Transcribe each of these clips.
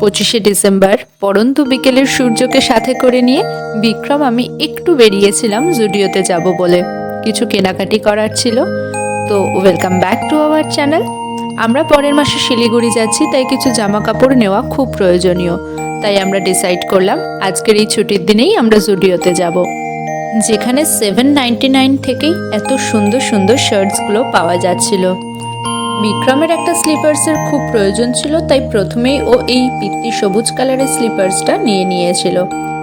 পঁচিশে ডিসেম্বর পরন্ত বিকেলের সূর্যকে সাথে করে নিয়ে বিক্রম আমি একটু বেরিয়েছিলাম জুডিওতে যাব বলে। কিছু কেনাকাটি করার ছিল। তো welcome back to our channel আমরা পরের মাসে শিলিগুড়ি যাচ্ছি, তাই কিছু জামা কাপড় নেওয়া খুব প্রয়োজনীয়। তাই আমরা ডিসাইড করলাম, আজকের এই ছুটির দিনেই আমরা জুডিওতে যাব। যেখানে সেভেন নাইনটি নাইন থেকেই এত সুন্দর সুন্দর শার্টসগুলো পাওয়া যাচ্ছিল। বিক্রমের একটা স্লিপার্সের খুব প্রয়োজন ছিল, তাই প্রথমেই ও এই পিত্তি সবুজ কালারের স্লিপার্সটা নিয়ে নিয়েছিল,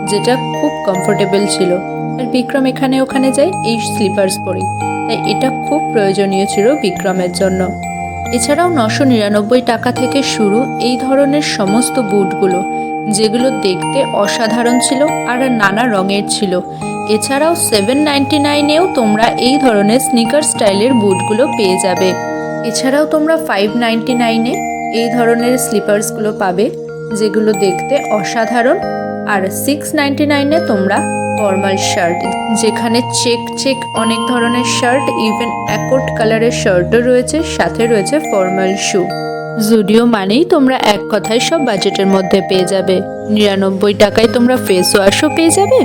যেটা খুব কমফোর্টেবল ছিল। আর বিক্রম এখানে ওখানে যায় এই স্লিপার্স পরে, তাই এটা খুব প্রয়োজনীয় ছিল বিক্রমের জন্য। এছাড়াও নশো নিরানব্বই টাকা থেকে শুরু এই ধরনের সমস্ত বুটগুলো, যেগুলো দেখতে অসাধারণ ছিল আর নানা রঙের ছিল। এছাড়াও সেভেন নাইনটি নাইনেও তোমরা এই ধরনের স্নিকার স্টাইলের বুটগুলো পেয়ে যাবে। এছাড়াও তোমরা ফাইভ নাইনটি নাইনে এই ধরনের স্লিপার্সগুলো পাবে, যেগুলো দেখতে অসাধারণ। আর সিক্স নাইনটি নাইনে তোমরা ফর্মাল শার্ট যেখানে চেক চেক অনেক ধরনের শার্ট ইভেন অ্যাকোট কালারের শার্টও রয়েছে, সাথে রয়েছে ফর্মাল শু জুডিও মানেই তোমরা এক কথায় সব বাজেটের মধ্যে পেয়ে যাবে। নিরানব্বই টাকায় তোমরা ফেস ওয়াশও পেয়ে যাবে।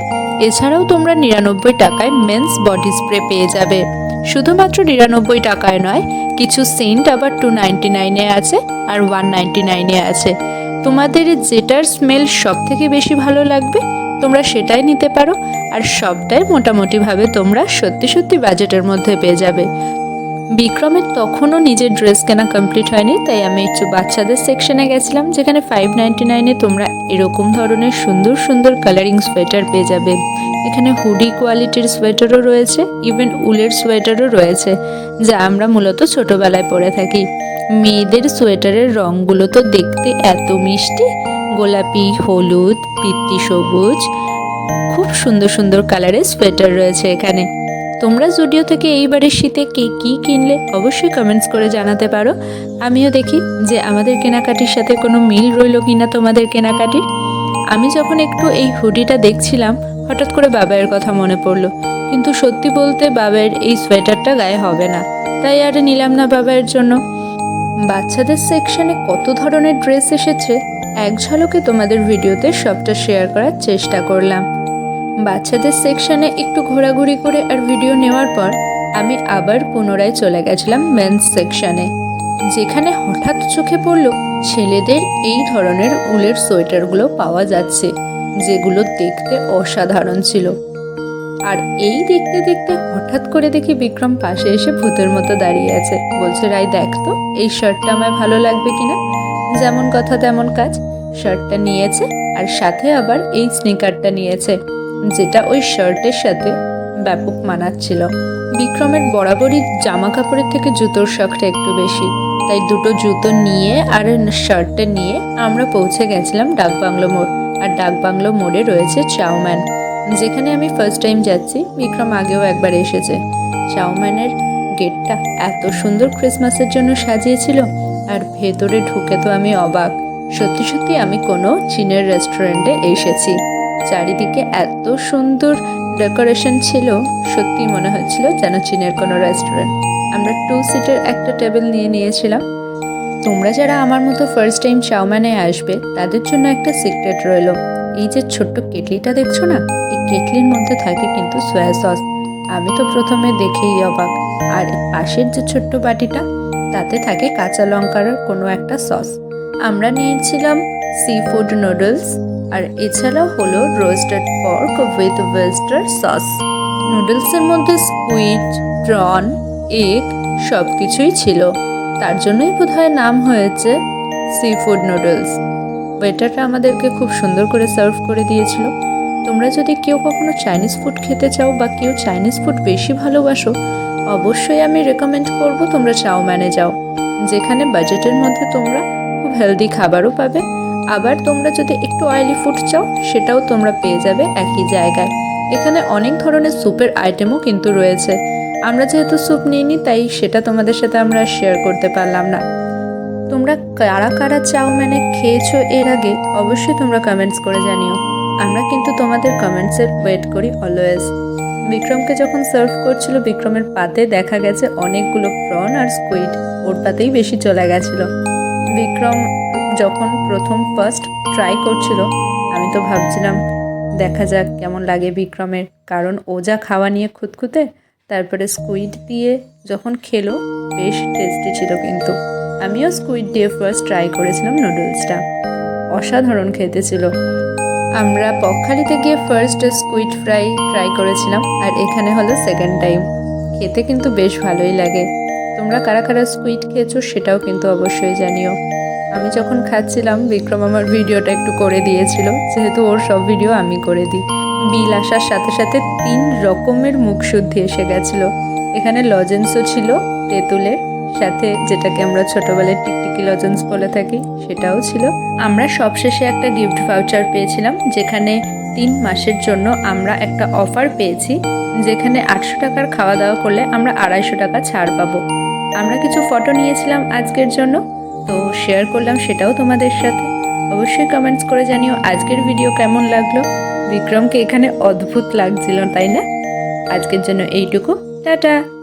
এছাড়াও তোমরা নিরানব্বই টাকায় মেন্স বডি স্প্রে পেয়ে যাবে। শুধুমাত্র নিরানব্বই টাকায় নয়, কিছু সেন্ট আবার টু নাইনটি নাইনে আছে আর ওয়ান নাইনটি নাইনে আছে। তোমাদের যেটার স্মেল সব থেকে বেশি ভালো লাগবে, তোমরা সেটাই নিতে পারো, আর সবটাই মোটামুটিভাবে তোমরা সত্যি সত্যি বাজেটের মধ্যে পেয়ে যাবে। বিক্রমের তখনও নিজের ড্রেস কেনা কমপ্লিট হয়নি, তাই আমি একটু বাচ্চাদের সেকশনে গেছিলাম, যেখানে ফাইভ নাইনটি নাইনে তোমরা এরকম ধরনের সুন্দর সুন্দর কালারিং সোয়েটার পেয়ে যাবে। এখানে হুডি কোয়ালিটির সোয়েটারও রয়েছে ইভেন উলের সোয়েটারও রয়েছে, যা আমরা মূলত ছোটবেলায় পরে থাকি। মেয়েদের সোয়েটারের রঙগুলো তো দেখতে এত মিষ্টি, গোলাপি, হলুদ পিত্তি সবুজ, খুব সুন্দর সুন্দর কালারের সোয়েটার রয়েছে এখানে। তোমরা জুডিও থেকে এইবারের শীতে কে, কী কিনলে অবশ্যই কমেন্টস করে জানাতে পারো। আমিও দেখি যে আমাদের কেনাকাটির সাথে কোনো মিল রইল কিনা তোমাদের কেনাকাটির। আমি যখন একটু এই হুডিটা দেখছিলাম, হঠাৎ করে বাবাইয়ের কথা মনে পড়ল। কিন্তু সত্যি বলতে বাবাইয়ের এই সোয়েটারটা গায়ে হবে না। তাই আর নিলাম না বাবাইয়ের জন্য। বাচ্চাদের সেকশনে কত ধরনের ড্রেস এসেছে, এক ঝলকে তোমাদের ভিডিওতে সবটা শেয়ার করার চেষ্টা করলাম। বাচ্চাদের সেকশনে একটু ঘোরাঘুরি করে আর ভিডিও নেওয়ার পর আমি আবার পুনরায় চলে গেছিলাম মেন্স সেকশনে যেখানে হঠাৎ চোখে পড়ল, ছেলেদের এই ধরনের উলের সোয়েটারগুলো পাওয়া যাচ্ছে, যেগুলো দেখতে অসাধারণ ছিল। আর এই দেখতে দেখতে হঠাৎ করে দেখি বিক্রম পাশে এসে ভূতের মতো দাঁড়িয়ে আছে। বলছে রাই দেখ তো, এই শার্টটা আমায় ভালো লাগবে কিনা? যেমন কথা তেমন কাজ শার্টটা নিয়েছে আর সাথে আবার এই স্নিকারটা নিয়েছে। যেটা ওই শার্টের সাথে ব্যাপক মানাচ্ছিল। বিক্রমের বরাবরই জামা কাপড়ের থেকে জুতোর শখটা একটু বেশি। তাই দুটো জুতো নিয়ে আর শার্টটা নিয়ে আমরা পৌঁছে গেছিলাম ডাকবাংলো মোড়। আর ডাকবাংলো মোড়ে রয়েছে চাউম্যান যেখানে আমি ফার্স্ট টাইম যাচ্ছি, বিক্রম আগেও একবার এসেছে। চাউম্যানের গেটটা এত সুন্দর ক্রিসমাসের জন্য সাজিয়েছিল, আর ভেতরে ঢুকে তো আমি অবাক। সত্যি সত্যি আমি কোনো চীনের রেস্টুরেন্টে এসেছি। চারিদিকে এত সুন্দর ডেকোরেশন ছিল সত্যি মনে হচ্ছিল যেন চীনের কোনো রেস্টুরেন্ট। আমরা টু সিটের একটা টেবিল নিয়ে নিয়েছিলাম। তোমরা যারা আমার মতো ফার্স্ট টাইম চাউম্যানে আসবে, তাদের জন্য একটা সিক্রেট রইল। এই যে ছোট্ট কেটলিটা দেখছ না? এই কেটলির মধ্যে থাকে কিন্তু সয়া সস আমি তো প্রথমে দেখেই অবাক। আর পাশের যে ছোট্ট বাটিটা, তাতে থাকে কাঁচা লঙ্কার কোনো একটা সস আমরা নিয়েছিলাম সি ফুড নুডলস আর এছাড়াও হলো roasted pork with oyster sauce নুডলসের মধ্যে স্কুইড প্রন এগ সব কিছুই ছিল। তার জন্যই বোধহয় নাম হয়েছে সি ফুড নুডলস ওয়েটারটা আমাদেরকে খুব সুন্দর করে সার্ভ করে দিয়েছিল। তোমরা যদি কেউ কখনো চাইনিজ ফুড খেতে চাও বা কেউ চাইনিজ ফুড বেশি ভালোবাসো, অবশ্যই আমি রেকমেন্ড করব তোমরা চাও ম্যানে যাও। যেখানে বাজেটের মধ্যে তোমরা খুব হেলদি খাবারও পাবে আবার তোমরা যদি একটু অয়েলি ফুড চাও, সেটাও তোমরা পেয়ে যাবে একই জায়গায়। এখানে অনেক ধরনের স্যুপের আইটেমও কিন্তু রয়েছে। আমরা যেহেতু স্যুপ নিইনি, তাই সেটা তোমাদের সাথে আমরা শেয়ার করতে পারলাম না। তোমরা কারা কারা চাউম্যানে খেয়েছো এর আগে, অবশ্যই তোমরা কমেন্টস করে জানিও। আমরা কিন্তু তোমাদের কমেন্টসের ওয়েট করি অলওয়েজ বিক্রমকে যখন সার্ভ করছিল, বিক্রমের পাতে দেখা গেছে অনেকগুলো প্রন আর স্কুইড ওর পাতেই বেশি চলে গেছিল। বিক্রম যখন প্রথম ফার্স্ট ট্রাই করছিল, আমি তো ভাবছিলাম, দেখা যাক কেমন লাগে বিক্রমের। কারণ ও যা খাওয়া নিয়ে খুঁতখুঁতে, তারপরে স্কুইড দিয়ে যখন খেলো, বেশ টেস্টি ছিল কিন্তু। আমিও স্কুইড দিয়ে ফার্স্ট ট্রাই করেছিলাম নুডলসটা অসাধারণ খেতে ছিল। আমরা পকখালিতে গিয়ে ফার্স্ট স্কুইড ফ্রাই ট্রাই করেছিলাম, আর এখানে হলো সেকেন্ড টাইম খেতে কিন্তু বেশ ভালোই লাগে। তোমরা কারা কারা স্কুইড খেয়েছো সেটাও কিন্তু অবশ্যই জানিও। আমি যখন খাচ্ছিলাম, বিক্রম আমার ভিডিওটা একটু করে দিয়েছিল। যেহেতু ওর সব ভিডিও আমি করে দিই। বিল আসার সাথে সাথে তিন রকমের মুখশুদ্ধি এসে গেছিল। এখানে লজেন্সও ছিল তেঁতুলের, সাথে যেটাকে আমরা ছোটবেলায় টিকটিকি লজেন্স বলে থাকি, সেটাও ছিল। আমরা সবশেষে একটা গিফট ভাউচার পেয়েছিলাম, যেখানে তিন মাসের জন্য আমরা একটা অফার পেয়েছি, যেখানে আটশো টাকার খাওয়া দাওয়া করলে আমরা আড়াইশো টাকা ছাড় পাবো। আমরা কিছু ফটো নিয়েছিলাম আজকের জন্য। তো শেয়ার করলাম সেটাও তোমাদের সাথে। অবশ্যই কমেন্টস করে জানিও আজকের ভিডিও কেমন লাগল। বিক্রমকে এখানে অদ্ভুত লাগছিল, তাই না? আজকের জন্য এইটুকু। টাটা!